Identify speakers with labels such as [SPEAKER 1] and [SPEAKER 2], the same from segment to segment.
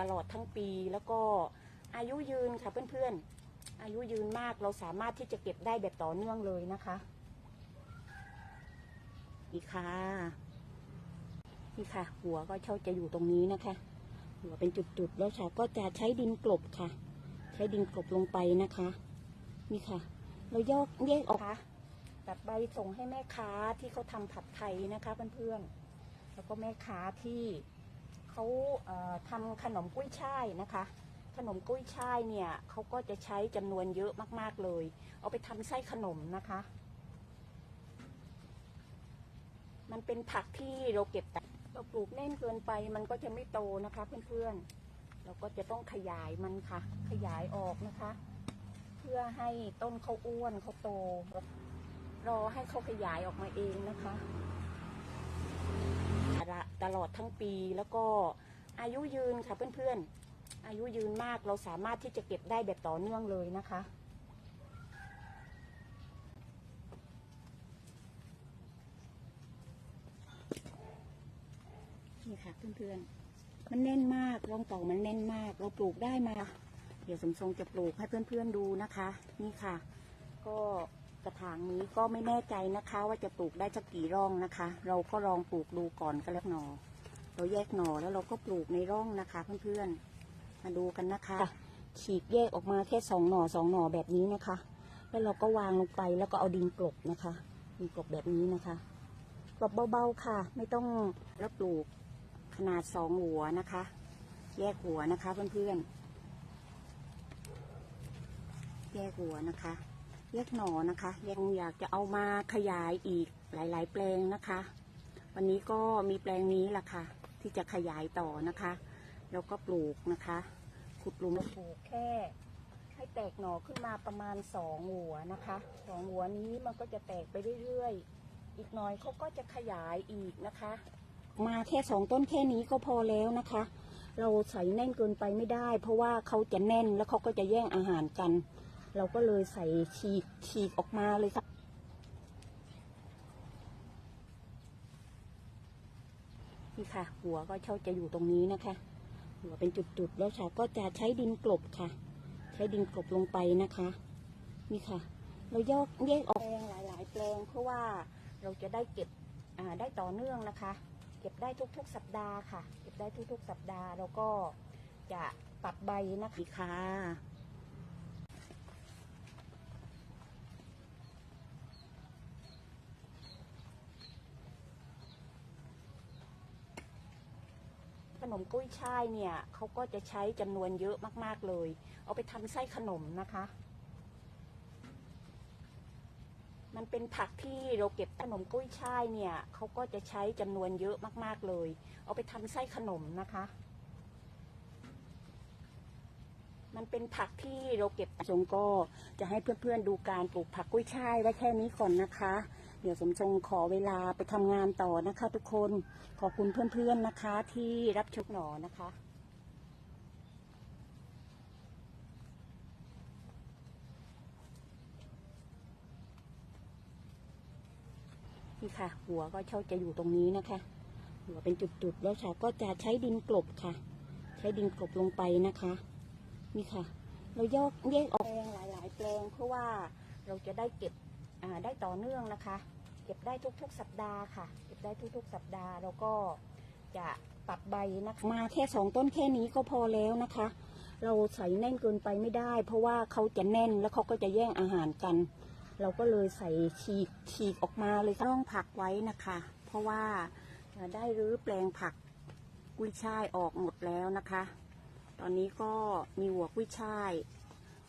[SPEAKER 1] ตลอดทั้งปี แล้วก็อายุยืนค่ะเพื่อนๆ อายุยืนมากเราสามารถที่จะเก็บได้แบบต่อเนื่องเลยนะคะอีกค่ะนี่ค่ะ หัวก็เช่าจะอยู่ตรงนี้นะคะ หัวเป็นจุดๆแล้วชาก็จะใช้ดินกลบค่ะ ใช้ดินกลบลงไปนะคะ นี่ค่ะ เรายกแยกออกค่ะตัดใบส่งให้แม่ค้าที่เขาทำผัดไทยนะคะเพื่อนๆแล้วก็แม่ค้าที่ เขาทำขนมกุ้ยช่ายนะคะ ขนมกุ้ยช่ายเนี่ยเขาก็จะใช้จำนวนเยอะมากๆเลย เอาไปทำไส้ขนมนะคะ มันเป็นผักที่เราเก็บแต่เราปลูกแน่นเกินไปมันก็จะไม่โตนะคะเพื่อนๆ เราก็จะต้องขยายมันค่ะ ขยายออกนะคะ เพื่อให้ต้นเขาอ้วนเขาโต รอให้เขาขยายออกมาเองนะคะ ตลอดทั้งปี แล้วก็อายุยืนค่ะเพื่อนๆ อายุยืนมากเราสามารถที่จะเก็บได้แบบต่อเนื่องเลยนะคะ นี่ค่ะเพื่อนๆ มันแน่นมากรองต่ามันแน่นมาก เราปลูกได้มา เดี๋ยวสมทรงจะปลูกให้เพื่อนๆดูนะคะ นี่ค่ะ ก็ กระถางนี้ก็ไม่แน่ใจนะคะ ว่าจะปลูกได้สักกี่ร่องนะคะ เราก็ลองปลูกดูก่อนก็แล้วหนอ เราแยกหน่อแล้วเราก็ปลูกในร่องนะคะ เพื่อนๆ มาดูกันนะคะ ฉีกแยกออกมาแค่สองหน่อสองหน่อแบบนี้นะคะ แล้วเราก็วางลงไปแล้วก็เอาดินกลบนะคะ ดินกลบแบบนี้นะคะกลบเบาๆค่ะ ไม่ต้องแล้วปลูกขนาดสองหัวนะคะ แยกหัวนะคะเพื่อนๆ แยกหัวนะคะ แยกหน่อนะคะ ยังอยากจะเอามาขยายอีกหลาย ๆ แปลงนะคะ วันนี้ก็มีแปลงนี้แหละค่ะ ที่จะขยายต่อนะคะ แล้วก็ปลูกนะคะ ขุดหลุมปลูกแค่ ให้แตกหน่อขึ้นมาประมาณสองหัวนะคะสองหัวนี้มันก็จะแตกไปเรื่อยๆ อีกหน่อยเขาก็จะขยายอีกนะคะ มาแค่สองต้นแค่นี้ก็พอแล้วนะคะ เราใส่แน่นเกินไปไม่ได้ เพราะว่าเขาจะแน่นแล้วเขาก็จะแย่งอาหารกัน เราก็เลยใส่ฉีกฉีกออกมาเลยค่ะ นี่ค่ะ หัวก็เช่าจะอยู่ตรงนี้นะคะ หัวเป็นจุดๆแล้วชาก็จะใช้ดินกลบค่ะ ใช้ดินกลบลงไปนะคะ นี่ค่ะ เราแยกแยกออกแปลงหลายๆแปลงเพื่อว่าเราจะได้เก็บได้ต่อเนื่องนะคะ เก็บได้ทุกๆ สัปดาห์ค่ะ เก็บได้ทุกๆ สัปดาห์แล้วก็จะปัดใบนะคะค่ะ ข นมกุ้ยช่ายเนี่ยเขาก็จะใช้จำนวนเยอะมาก ๆเลย เอาไปทำไส้ขนมนะคะ มันเป็นผักที่เราเก็บขนมกุ้ยช่ายเนี่ยเขาก็จะใช้จำนวนเยอะมาก ๆเลย เอาไปทำไส้ขนมนะคะ มันเป็นผักที่เราเก็บสมก็จะให้เพื่อนๆดูการปลูกผักกุ้ยช่ายไว้แค่นี้ก่อนนะคะ เดี๋ยวสมทรงขอเวลาไปทำงานต่อนะคะ ทุกคนขอบคุณเพื่อนๆนะคะ ที่รับชมหนอนะคะนี่ค่ะ หัวก็เช่าจะอยู่ตรงนี้นะคะ หัวเป็นจุดๆแล้วชาก็จะใช้ดินกลบค่ะ ใช้ดินกลบลงไปนะคะ นี่ค่ะ เราแยกแยกออกแปลงหลาย ๆ แปลงเพื่อว่าเราจะได้เก็บ ได้ต่อเนื่องนะคะ เก็บได้ทุกๆ สัปดาห์ค่ะ เก็บได้ทุกๆ สัปดาห์แล้วก็จะปัดใบนะคะมาแค่สองต้นแค่นี้ก็พอแล้วนะคะ เราใส่แน่นเกินไปไม่ได้ เพราะว่าเขาจะแน่นแล้วเขาก็จะแย่งอาหารกัน เราก็เลยใส่ฉีกฉีกออกมาเลยค่ะต้องผักไว้นะคะ เพราะว่าได้รื้อแปลงผักกุ้ยช่ายออกหมดแล้วนะคะ ตอนนี้ก็มีหัวกุ้ยช่าย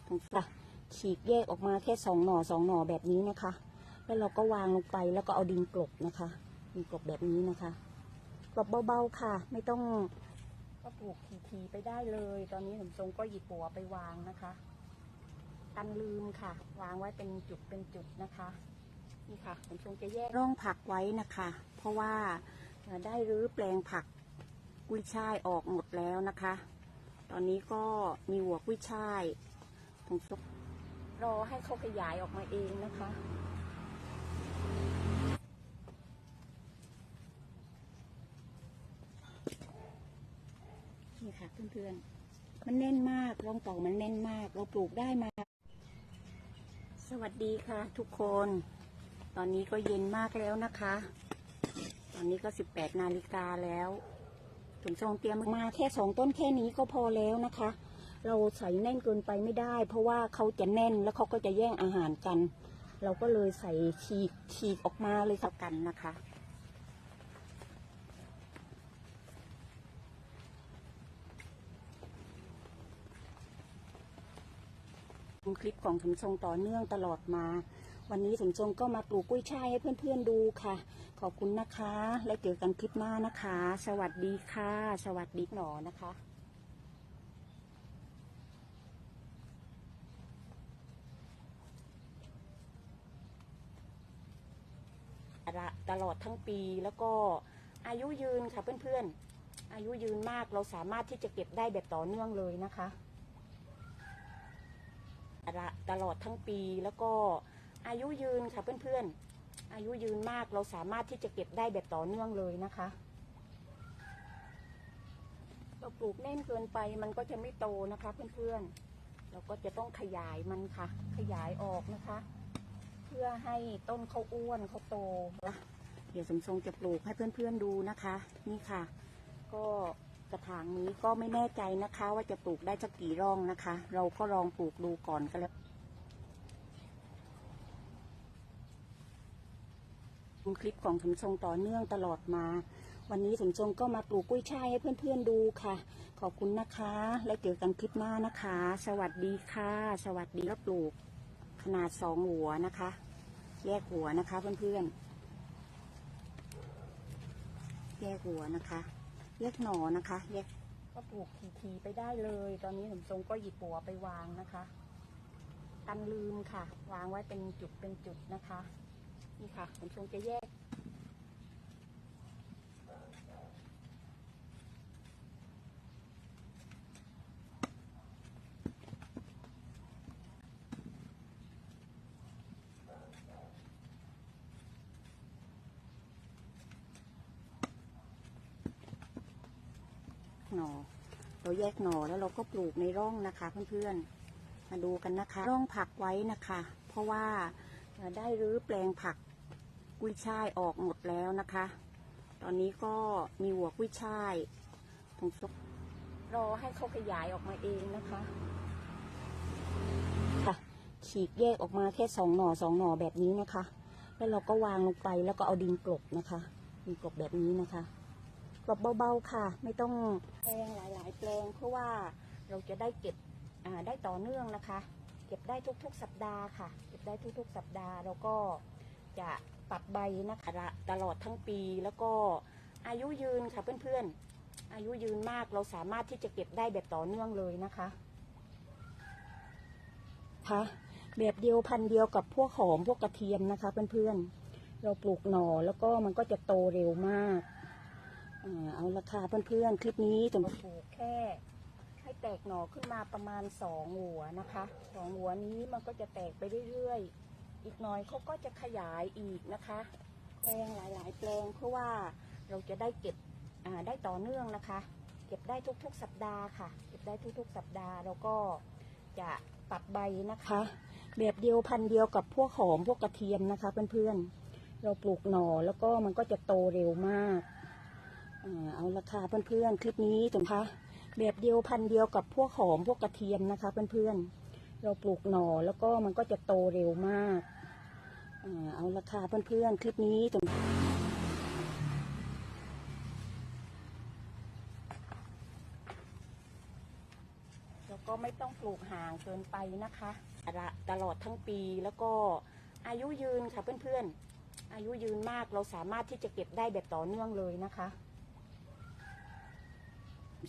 [SPEAKER 1] ตรงค่ะ ฉีกแยกออกมาแค่สองหน่อสองหน่อแบบนี้นะคะ แล้วเราก็วางลงไปแล้วก็เอาดินกลบนะคะ ดินกลบแบบนี้นะคะกลบเบาๆค่ะ ไม่ต้องก็ปลูกทีๆไปได้เลย ตอนนี้ผมทรงก็หยิบหัวไปวางนะคะกันลืมค่ะ วางไว้เป็นจุดเป็นจุดนะคะนี่ค่ะผมทรงจะแยกร่องผักไว้นะคะ เพราะว่าได้รื้อแปลงผักกุ้ยช่ายออกหมดแล้วนะคะ ตอนนี้ก็มีหัวกุ้ยช่ายตรงซุก รอให้เขาขยายออกมาเองนะคะ นี่ค่ะเพื่อนๆ มันแน่นมากรองต่อมันแน่นมาก เราปลูกได้มา สวัสดีค่ะทุกคน ตอนนี้ก็เย็นมากแล้วนะคะ ตอนนี้ก็สิบแปดนาฬิกาแล้วถุงทรงเตรียมมาแค่สองต้นแค่นี้ก็พอแล้วนะคะ เราใส่แน่นเกินไปไม่ได้ เพราะว่าเขาจะแน่นแล้วเขาก็จะแย่งอาหารกัน เราก็เลยใส่ฉีกฉีกออกมาเลยค่ะกันนะคะ คลิปของสมทรงต่อเนื่องตลอดมา วันนี้สมทรงก็มาปลูกกุ้ยช่ายให้เพื่อนๆดูค่ะ ขอบคุณนะคะ แล้วเจอกันคลิปหน้านะคะ สวัสดีค่ะ สวัสดีหนอนะคะ ตลอดทั้งปี แล้วก็อายุยืนค่ะเพื่อนๆ อายุยืนมากเราสามารถที่จะเก็บได้แบบต่อเนื่องเลยนะคะตลอดทั้งปีแล้วก็อายุยืนค่ะเพื่อนๆ อายุยืนมากเราสามารถที่จะเก็บได้แบบต่อเนื่องเลยนะคะ เราปลูกแน่นเกินไปมันก็จะไม่โตนะคะเพื่อนๆ เราก็จะต้องขยายมันค่ะ ขยายออกนะคะ พื่อให้ต้นเขาอ้วนเขาโตนะเดี๋ยวสมทรงจะปลูกให้เพื่อนๆดูนะคะ นี่ค่ะ ก็กระถางนี้ก็ไม่แน่ใจนะคะ ว่าจะปลูกได้สักกี่ร่องนะคะ เราก็ลองปลูกดูก่อนก็แล้วคลิปของสมทรงต่อเนื่องตลอดมา วันนี้สมทรงก็มาปลูกกุ้ยช่ายให้เพื่อนๆดูค่ะ ขอบคุณนะคะ แล้วเจอกันคลิปหน้านะคะ สวัสดีค่ะ สวัสดีแล้วปลูก ขนาดสองหัวนะคะ แยกหัวนะคะเพื่อนๆ แยกหัวนะคะ แยกหนอนะคะ แยกก็ปลูกทีๆไปได้เลย ตอนนี้ผมทรงก็หยิบหัวไปวางนะคะกันลืมค่ะ วางไว้เป็นจุดเป็นจุดนะคะ นี่ค่ะผมทรงจะแยก หน่อ เราแยกหน่อแล้วเราก็ปลูกในร่องนะคะเพื่อนๆ มาดูกันนะคะ ร่องผักไว้นะคะ เพราะว่าได้รื้อแปลงผักกุ้ยช่ายออกหมดแล้วนะคะ ตอนนี้ก็มีหัวกุ้ยช่ายตรงซุกรอให้เขาขยายออกมาเองนะคะ ค่ะ ฉีกแยกออกมาแค่สองหน่อสองหน่อแบบนี้นะคะ แล้วเราก็วางลงไปแล้วก็เอาดินกลบนะคะ ดินกลบแบบนี้นะคะ กลบเบาๆค่ะ ไม่ต้องแปลงหลายๆ แปลงเพราะว่าเราจะได้เก็บได้ต่อเนื่องนะคะ เก็บได้ทุกๆ สัปดาห์ค่ะ เก็บได้ทุกๆ สัปดาห์แล้วก็จะปรับใบนะคะตลอดทั้งปีแล้วก็อายุยืนค่ะเพื่อนๆ อายุยืนมากเราสามารถที่จะเก็บได้แบบต่อเนื่องเลยนะคะคะแบบเดียวพันเดียวกับพวกหอมพวกกระเทียมนะคะเพื่อนๆเราปลูกหน่อแล้วก็มันก็จะโตเร็วมาก อ่าเอาละค่ะเพื่อนๆ คลิปนี้จะมาปลูกแค่ ให้แตกหน่อขึ้นมาประมาณสองหัวนะคะสองหัวนี้มันก็จะแตกไปเรื่อยๆ อีกหน่อยเขาก็จะขยายอีกนะคะ แปลงหลายๆ แปลงเพราะว่าเราจะได้เก็บอ่าได้ต่อเนื่องนะคะ เก็บได้ทุกๆสัปดาห์ค่ะ เก็บได้ทุกๆสัปดาห์แล้วก็จะปรับใบนะคะ แบบเดียวพันเดียวกับพวกหอมพวกกระเทียมนะคะเพื่อนๆ เราปลูกหน่อแล้วก็มันก็จะโตเร็วมาก เอาละค่ะเพื่อนๆ คลิปนี้จงคะแบบเดียวพันเดียวกับพวกหอมพวกกระเทียมนะคะ เพื่อนๆ เราปลูกหน่อแล้วก็มันก็จะโตเร็วมากอ่าเอาละค่ะเพื่อนๆ คลิปนี้จงแล้วก็ไม่ต้องปลูกห่างเกินไปนะคะตลอดทั้งปีแล้วก็อายุยืนค่ะเพื่อนๆ อายุยืนมากเราสามารถที่จะเก็บได้แบบต่อเนื่องเลยนะคะ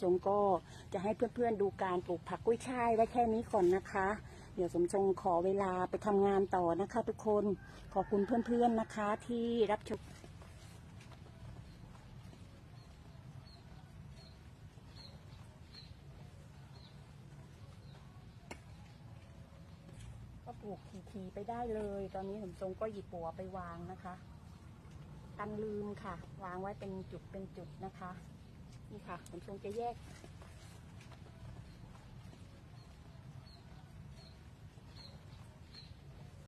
[SPEAKER 1] สมก็จะให้เพื่อนๆดูการปลูกผักกุ้ยช่ายไว้แค่นี้ก่อนนะคะ เดี๋ยวสมทรงขอเวลาไปทำงานต่อนะคะ ทุกคนขอบคุณเพื่อนๆนะคะที่รับชมก็ปลูกทีๆไปได้เลย ตอนนี้ผมทรงก็หยิบปัวไปวางนะคะกันลืมค่ะ วางไว้เป็นจุดเป็นจุดนะคะ นี่ค่ะขนทรงจะแยก